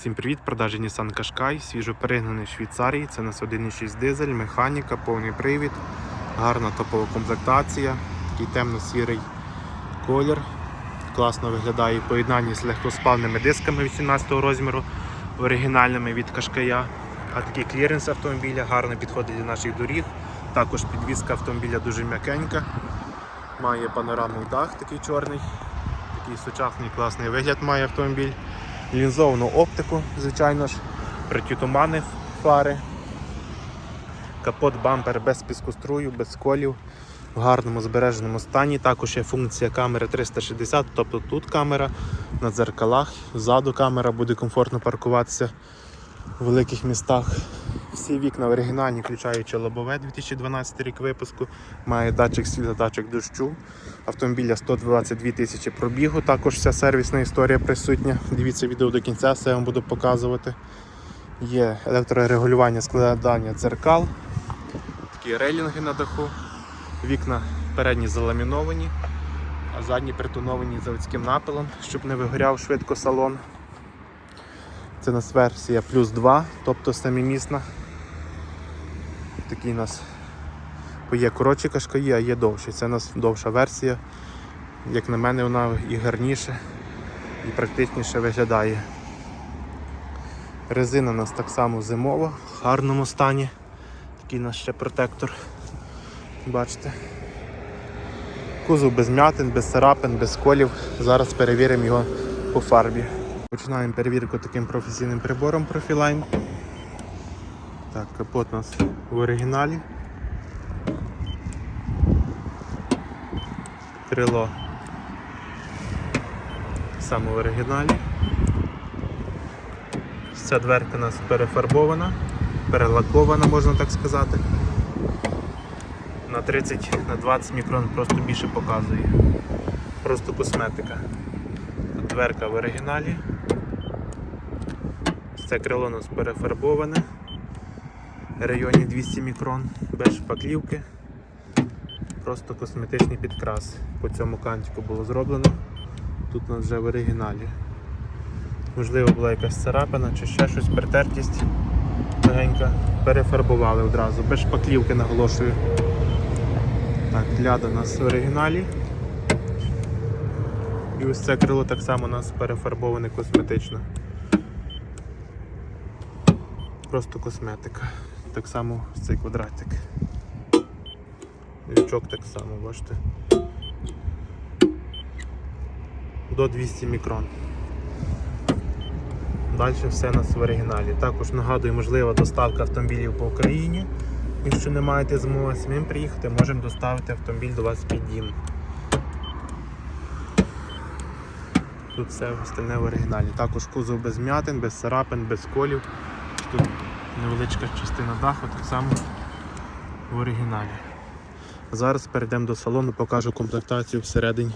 Всім привіт, продажі Nissan Qashqai, свіжо перегнаний з Швейцарії. Це у нас 1.6 дизель, механіка, повний привід, гарна топова комплектація, такий темно-сірий колір. Класно виглядає в поєднанні з легкоспальними дисками 18 розміру, оригінальними від Qashqai. А такий кліренс автомобіля гарно підходить для наших доріг. Також підвізка автомобіля дуже м'якенька. Має панорамний дах такий чорний. Такий сучасний класний вигляд має автомобіль лінзовану оптику, звичайно ж, притютумани фари, капот бампер без піскострую, без колів, в гарному збереженому стані. Також є функція камери 360, тобто тут камера на дзеркалах, ззаду камера буде комфортно паркуватися в великих містах. Всі вікна оригінальні, включаючи лобове 2012 рік випуску, має датчик світла, датчик дощу. Автомобіля 122 тисячі пробігу. Також вся сервісна історія присутня. Дивіться відео до кінця, все я вам буду показувати. Є електрорегулювання складання дзеркал, такі рейлінги на даху, вікна передні заламіновані, а задні притоновані заводським напилом, щоб не вигоряв швидко салон. Це у нас версія плюс 2, тобто самімісна. Такий у нас є коротші кашкаї, а є довші. Це у нас довша версія. Як на мене, вона і гарніше, і практичніше виглядає. Резина у нас так само зимова, в гарному стані. Такий у нас ще протектор. Бачите. Кузов без м'ятин, без царапин, без колів. Зараз перевіримо його по фарбі. Починаємо перевірку таким професійним прибором Profiline. Так, капот у нас в оригіналі. Крило саме в оригіналі. Ця дверка у нас перефарбована, перелакована, можна так сказати. На 30 на 20 мікрон просто більше показує. Просто косметика. Дверка в оригіналі. Це крило у нас перефарбоване в районі 200 мікрон, без шпаклівки. Просто косметичний підкрас по цьому кантику було зроблено. Тут у нас вже в оригіналі. Можливо, була якась царапина чи ще щось, притертість легенька. Перефарбували одразу, без шпаклівки наголошую. Так, ляда у нас в оригіналі. І ось це крило так само у нас перефарбоване косметично. Просто косметика. Так само цей квадратик. Лючок так само, бачите. До 200 мікрон. Далі все у нас в оригіналі. Також нагадую, можлива доставка автомобілів по Україні. Якщо не маєте змоги самим приїхати, можемо доставити автомобіль до вас під дім. Тут все остальне в оригіналі. Також кузов без м'ятин, без царапин, без колів. Невеличка частина даху, так само в оригіналі. Зараз перейдемо до салону, покажу комплектацію всередині.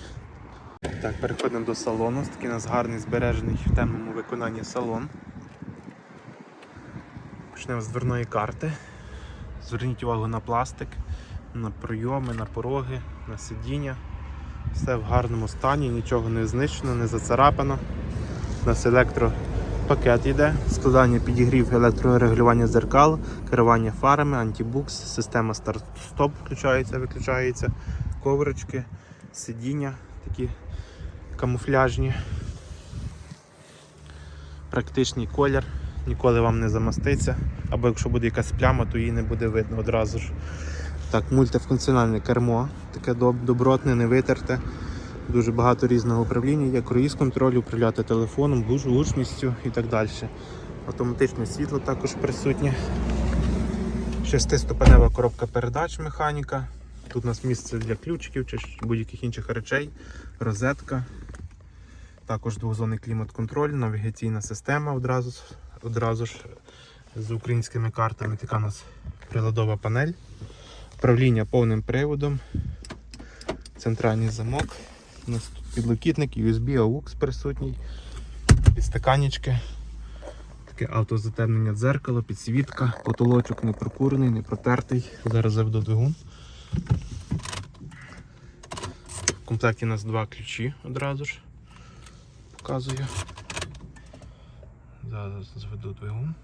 Так, переходимо до салону. Такий у нас гарний збережений в темному виконанні салон. Почнемо з дверної карти. Зверніть увагу на пластик, на пройоми, на пороги, на сидіння. Все в гарному стані, нічого не знищено, не зацарапано. У нас електропакет йде, складання підігрів електрорегулювання дзеркал, керування фарами, антибукс, система старт-стоп включається, виключається, коврички, сидіння такі камуфляжні. Практичний колір, ніколи вам не замаститься, або якщо буде якась пляма, то її не буде видно одразу ж. Так, мультифункціональне кермо, таке добротне, не витерте. Дуже багато різного управління, є круїз контроль, управляти телефоном, гуч- гучністю і так далі. Автоматичне світло також присутнє. Шестиступенева коробка передач механіка. Тут у нас місце для ключиків чи будь-яких інших речей, розетка. Також двозонний клімат-контроль, навігаційна система одразу, одразу ж з українськими картами. Така у нас приладова панель. Управління повним приводом, центральний замок. У нас тут підлокітник, USB, AUX присутній, підстаканічки, таке автозатемнення дзеркало, підсвітка, потолочок не прокурений, не протертий. Зараз заведу двигун. В комплекті у нас два ключі одразу ж. Показую. Зараз зведу двигун.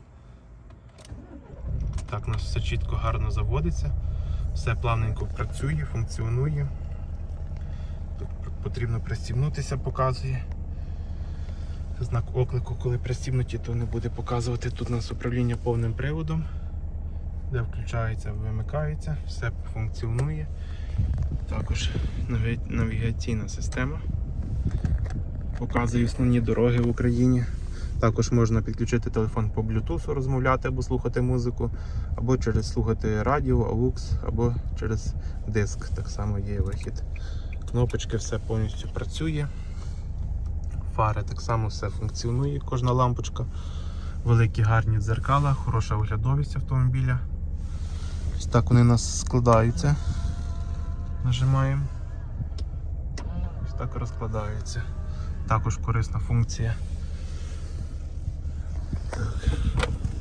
Так, у нас все чітко гарно заводиться, все плавненько працює, функціонує. Потрібно пристібнутися, показує. Знак оклику, коли пристібнуті, то не буде показувати. Тут у нас управління повним приводом, де включається, вимикається, все функціонує. Також навігаційна система. Показує основні дороги в Україні. Також можна підключити телефон по Bluetooth, розмовляти або слухати музику, або через слухати радіо, AUX, або через диск. Так само є вихід. Кнопочки все повністю працює. Фари так само все функціонує, кожна лампочка. Великі гарні дзеркала, хороша оглядовість автомобіля. Ось так вони у нас складаються. Нажимаємо. Ось так розкладаються. Також корисна функція.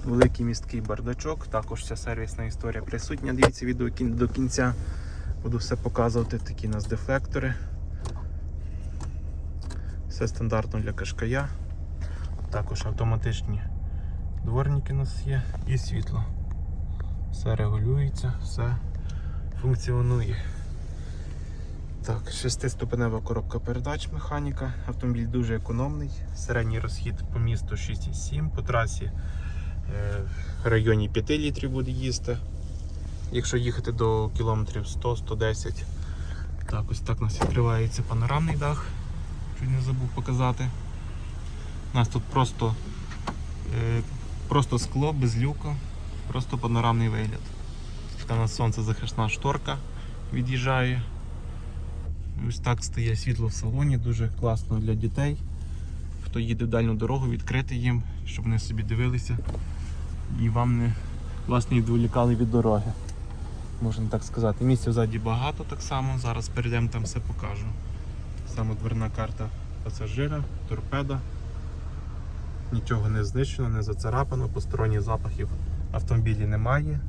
Великий місткий бардачок, також ця сервісна історія присутня. Дивіться відео до кінця. Буду все показувати. Такі у нас дефлектори. Все стандартно для кашкая. Також автоматичні дворники у нас є і світло. Все регулюється, все функціонує. Так, шестиступенева коробка передач механіка. Автомобіль дуже економний. Середній розхід по місту 6,7, по трасі е, в районі 5 літрів буде їсти. Якщо їхати до кілометрів 100-110. Так, ось так у нас відкривається панорамний дах. Чуть не забув показати. У нас тут просто, е, просто скло без люка, просто панорамний вигляд. Така у нас сонцезахисна шторка від'їжджає. Ось так стає світло в салоні, дуже класно для дітей. Хто їде в дальню дорогу, відкрити їм, щоб вони собі дивилися і вам не вас не відволікали від дороги. Можна так сказати. Місця ззаді багато так само. Зараз перейдемо там все покажу. Само дверна карта пасажира, торпеда. Нічого не знищено, не зацарапано, посторонніх запахів автомобілі немає,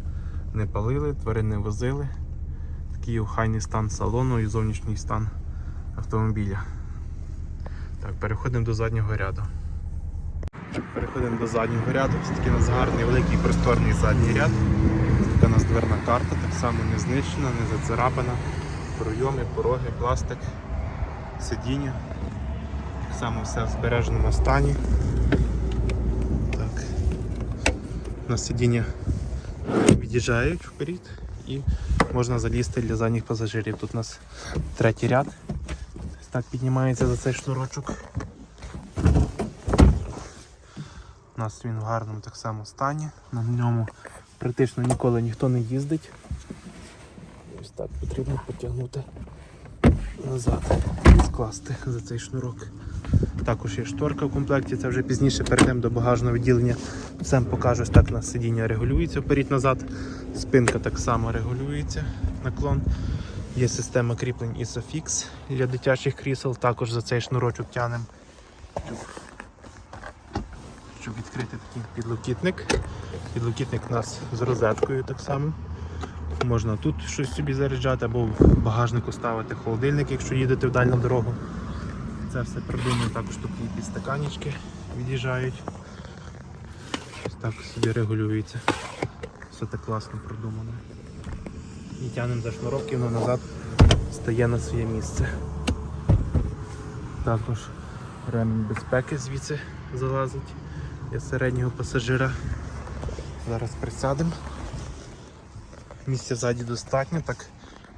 не палили, тварин не возили. Такий охайний стан салону і зовнішній стан автомобіля. Так, переходимо до заднього ряду. Переходимо до заднього ряду. Ось такий у нас гарний, великий просторний задній ряд. Така у нас дверна карта, так само не знищена, не зацарапана. Пройоми, пороги, пластик, сидіння. Так само все в збереженому стані. Так. У нас сидіння від'їжджають вперед і можна залізти для задніх пасажирів. Тут у нас третій ряд. Так піднімається за цей шнурочок. У нас він в гарному так само стані. На ньому практично ніколи ніхто не їздить. Ось так потрібно потягнути назад і скласти за цей шнурок. Також є шторка в комплекті, це вже пізніше перейдемо до багажного відділення. Всем покажу, ось так у нас сидіння регулюється вперед-назад. Спинка так само регулюється, наклон. Є система кріплень ISOFIX для дитячих крісел, також за цей шнурочок тянемо. Щоб відкрити такий підлокітник. Підлокітник у нас з розеткою так само. Можна тут щось собі заряджати або в багажнику ставити холодильник, якщо їдете в дальню дорогу. Це все придумано, також тут є підстаканічки від'їжджають. Ось так собі регулюється. Все так класно продумано. І тягнемо за шнуровки, воно назад стає на своє місце. Також ремінь безпеки звідси залазить для середнього пасажира. Зараз присядемо. Місця ззаді достатньо, так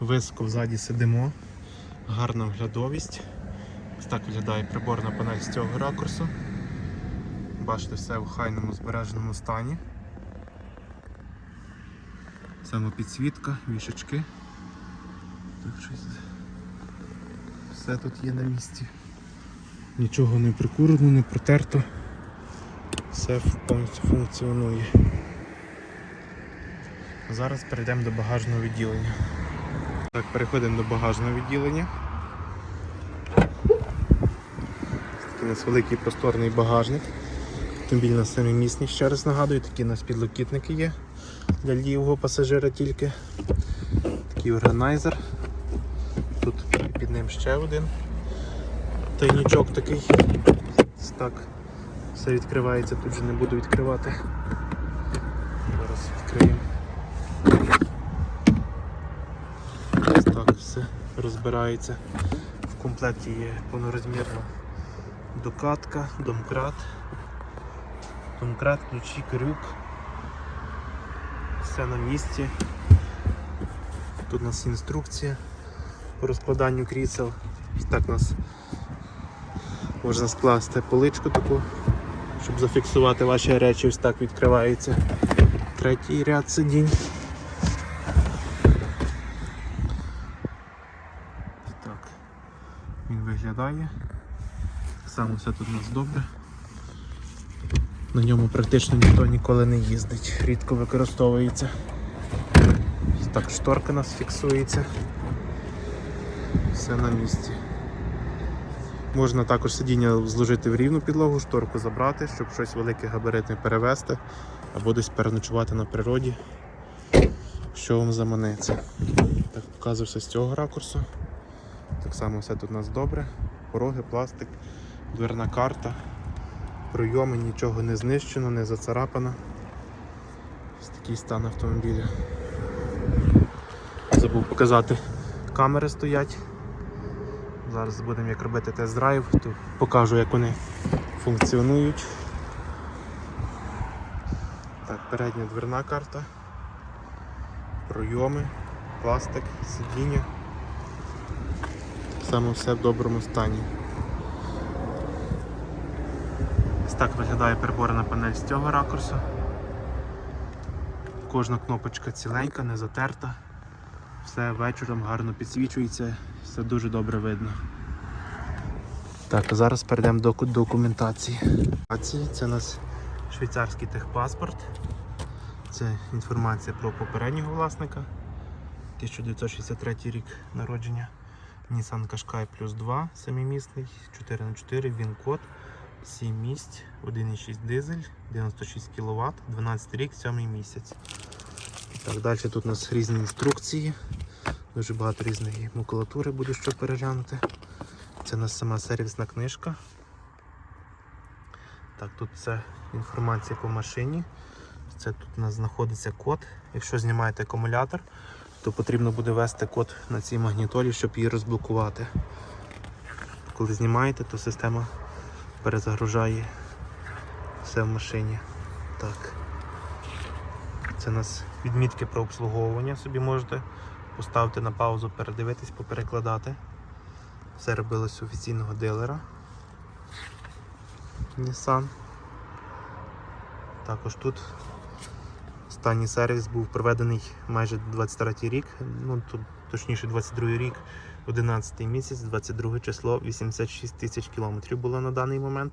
високо ззаді сидимо. Гарна оглядовість. Ось так виглядає приборна панель з цього ракурсу. Бачите, все в хайному збереженому стані. Самопідсвітка, вішечки. Так щось. Все тут є на місці. Нічого не прикурено, не протерто. Все повністю функціонує. Зараз перейдемо до багажного відділення. Так, переходимо до багажного відділення. Такий у нас великий просторний багажник. Автомобіль на семимісний, ще раз нагадую, такі у нас підлокітники є для лівого пасажира тільки. Такий органайзер. Тут під ним ще один тайнічок такий. Так Все відкривається, тут же не буду відкривати. Зараз відкриємо. Ось так все розбирається. В комплекті є повнорозмірна докатка, домкрат, домкрат, ключі, крюк. Все на місці. Тут у нас інструкція по розкладанню крісел. Так у нас можна скласти поличку таку, щоб зафіксувати ваші речі, ось так відкривається третій ряд сидінь. Так він виглядає. Так само все тут у нас добре. На ньому практично ніхто ніколи не їздить, рідко використовується. Так, шторка нас фіксується. Все на місці. Можна також сидіння зложити в рівну підлогу, шторку забрати, щоб щось велике габаритне перевезти або десь переночувати на природі. Що вам заманеться. Так, показую все з цього ракурсу. Так само все тут у нас добре. Пороги, пластик, дверна карта, пройоми, нічого не знищено, не зацарапано. Ось такий стан автомобіля. Забув показати, камери стоять. Зараз будемо як робити тест-драйв, то покажу як вони функціонують. Так, передня дверна карта, пройоми, пластик, сидіння. Саме все в доброму стані. Ось так виглядає приборна панель з цього ракурсу. Кожна кнопочка ціленька, не затерта. Все вечором гарно підсвічується, все дуже добре видно. Так, а зараз перейдемо до документації. Це у нас швейцарський техпаспорт. Це інформація про попереднього власника. 1963 рік народження. Nissan Qashqai Plus 2, семимісний, 4х4, він код, 7 місць, 1,6 дизель, 96 кВт, 12 рік, 7 місяць. Так, далі тут у нас різні інструкції. Дуже багато різної макулатури буде що переглянути. Це у нас сама сервісна книжка. Так, тут це інформація по машині. Це тут у нас знаходиться код. Якщо знімаєте акумулятор, то потрібно буде ввести код на цій магнітолі, щоб її розблокувати. Коли знімаєте, то система перезагружає все в машині. Так. Це у нас відмітки про обслуговування. Собі можете поставити на паузу, передивитись, поперекладати. Все робилось офіційного дилера. Nissan. Також тут останній сервіс був проведений майже 23 рік, ну тут точніше 22 рік, 11 місяць, 22 число, 86 тисяч кілометрів було на даний момент.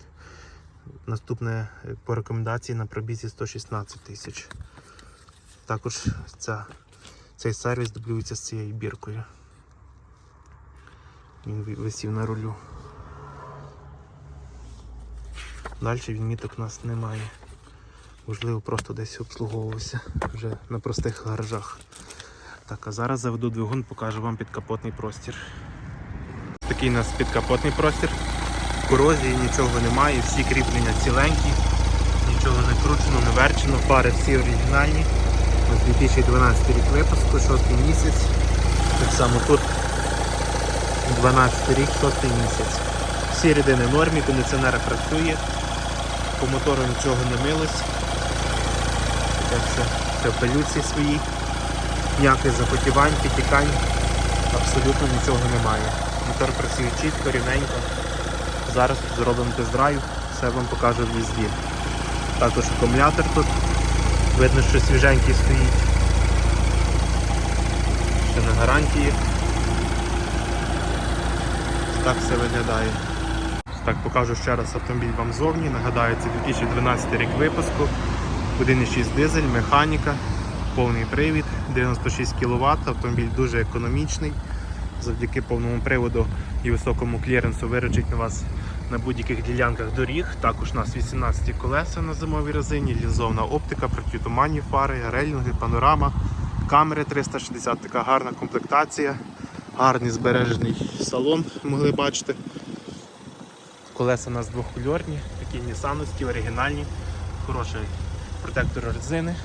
Наступне е, по рекомендації на пробізі 116 тисяч. Також ця, цей сервіс дублюється з цією біркою. Він висів на рулю. Далі відміток у нас немає. Можливо, просто десь обслуговувався вже на простих гаражах. Так, а зараз заведу двигун, покажу вам підкапотний простір. Такий у нас підкапотний простір. Корозії нічого немає, всі кріплення ціленькі, нічого не кручено, не верчено, фари всі оригінальні. Ось 2012 рік випуску, 6 місяць. Так само тут 12 рік, 6 місяць. Всі рідини в нормі, кондиціонер працює, по мотору нічого не милось. Так все, все в пилюці своїй. Ніяких запотівань, підтікань, абсолютно нічого немає. Мотор працює чітко, рівненько. Зараз зробимо тест-драйв, все вам покажу в їзді. Також акумулятор тут. Видно, що свіженький стоїть. Ще на гарантії. Так все виглядає. Так покажу ще раз автомобіль вам зовні. Нагадаю, це 2012 рік випуску. 1,6 дизель, механіка, повний привід, 96 кВт. Автомобіль дуже економічний. Завдяки повному приводу і високому кліренсу виручить на вас на будь-яких ділянках доріг. Також у нас 18 колеса на зимовій резині, лізовна оптика, протитуманні фари, рейлінги, панорама, камери 360, така гарна комплектація, гарний збережений салон, могли бачити. Колеса у нас двохкольорні, такі нісановські, оригінальні, хороший протектор резини.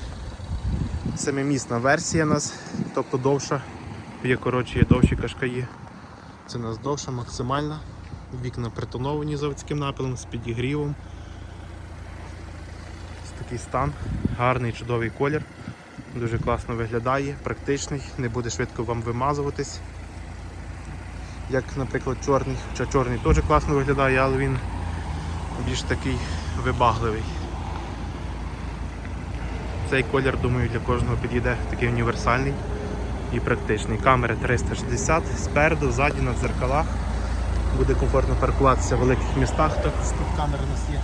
Семимісна версія у нас, тобто довша, є коротші, є довші кашкаї. Це у нас довша, максимальна. Вікна притоновані заводським напилом з підігрівом. Ось такий стан, гарний чудовий колір. Дуже класно виглядає, практичний, не буде швидко вам вимазуватись. Як, наприклад, чорний. Хоча чорний теж класно виглядає, але він більш такий вибагливий. Цей колір, думаю, для кожного підійде такий універсальний і практичний. Камери 360 спереду, ззаді, на дзеркалах. Буде комфортно паркуватися в великих містах, так тут камери у нас є.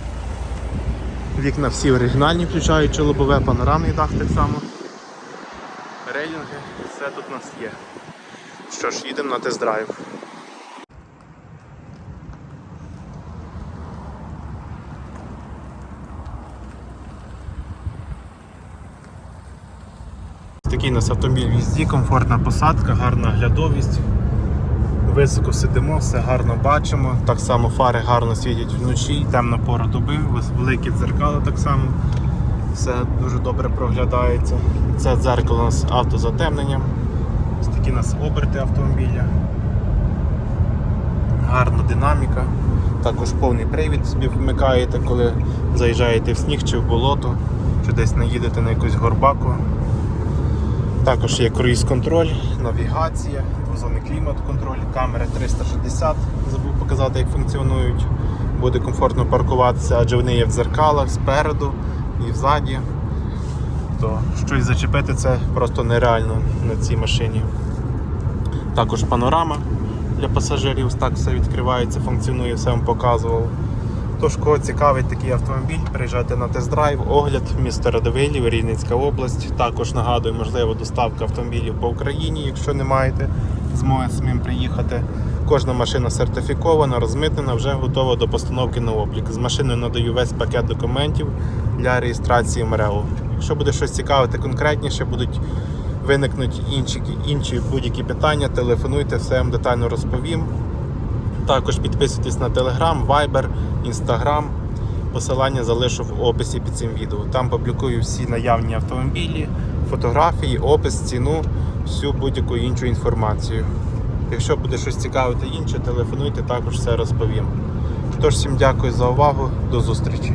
Вікна всі оригінальні, включаючи лобове, панорамний дах так само. Рейлінги, все тут у нас є. Що ж, їдемо на тест-драйв. Такий у нас автомобіль в їзді, комфортна посадка, гарна глядовість. Високо сидимо, все гарно бачимо. Так само фари гарно світять вночі, темна пора доби, великі дзеркала так само. Все дуже добре проглядається. Це дзеркало у нас автозатемнення. Ось такі у нас оберти автомобіля. Гарна динаміка. Також повний привід собі вмикаєте, коли заїжджаєте в сніг чи в болото, чи десь наїдете на якусь горбаку. Також є круїз-контроль, навігація, двозонний клімат-контроль, камери 360, забув показати, як функціонують. Буде комфортно паркуватися, адже вони є в дзеркалах спереду і взаді. То щось зачепити це просто нереально на цій машині. Також панорама для пасажирів, так все відкривається, функціонує, все вам показував. Тож, кого цікавить такий автомобіль, приїжджайте на тест-драйв, огляд, місто Радовилів, Рівненська область. Також нагадую, можливо, доставка автомобілів по Україні, якщо не маєте змоги самим приїхати. Кожна машина сертифікована, розмитнена, вже готова до постановки на облік. З машиною надаю весь пакет документів для реєстрації МРЕО. Якщо буде щось цікавити конкретніше, будуть виникнуть інші, інші будь-які питання, телефонуйте, все я вам детально розповім. Також підписуйтесь на Telegram, Viber, Instagram. Посилання залишу в описі під цим відео. Там публікую всі наявні автомобілі, фотографії, опис, ціну, всю будь-яку іншу інформацію. Якщо буде щось цікавити інше, телефонуйте, також все розповім. Тож всім дякую за увагу, до зустрічі.